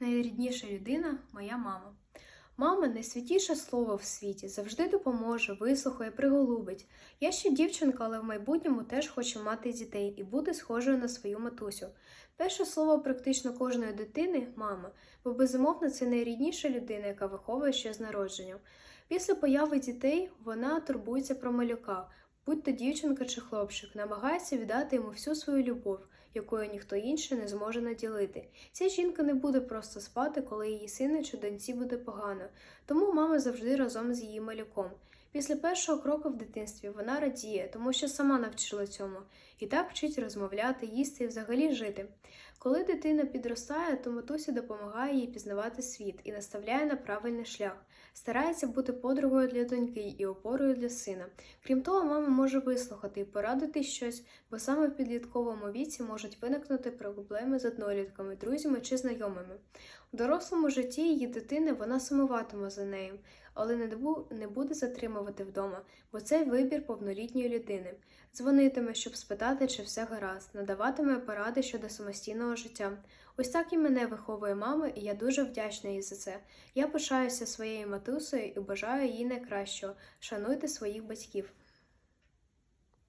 Найрідніша людина моя мама. Мама найсвятіше слово в світі, завжди допоможе, вислухає, приголубить. Я ще дівчинка, але в майбутньому теж хочу мати дітей і бути схожою на свою матусю. Перше слово практично кожної дитини мама, бо безумовно це найрідніша людина, яка виховує ще з народженням. Після появи дітей вона турбується про малюка, будь то дівчинка чи хлопчик, намагається віддати йому всю свою любов, якою ніхто інший не зможе наділити. Ця жінка не буде просто спати, коли її сину чи доньці буде погано, тому мама завжди разом з її малюком. Після першого кроку в дитинстві вона радіє, тому що сама навчила цьому, і так вчить розмовляти, їсти і взагалі жити. Коли дитина підростає, то матуся допомагає їй пізнавати світ і наставляє на правильний шлях, старається бути подругою для доньки і опорою для сина. Крім того, мама може вислухати і порадити щось, бо саме в підлітковому віці можуть виникнути проблеми з однолітками, друзями чи знайомими. У дорослому житті її дитини вона сумуватиме за нею, але не буде затримувати вдома, бо це вибір повнолітньої людини. Дзвонитиме, щоб спитати, чи все гаразд, надаватиме поради щодо самостійного життя. Ось так і мене виховує мама, і я дуже вдячна їй за це. Я пишаюся своєю матусею і бажаю їй найкращого. Шануйте своїх батьків.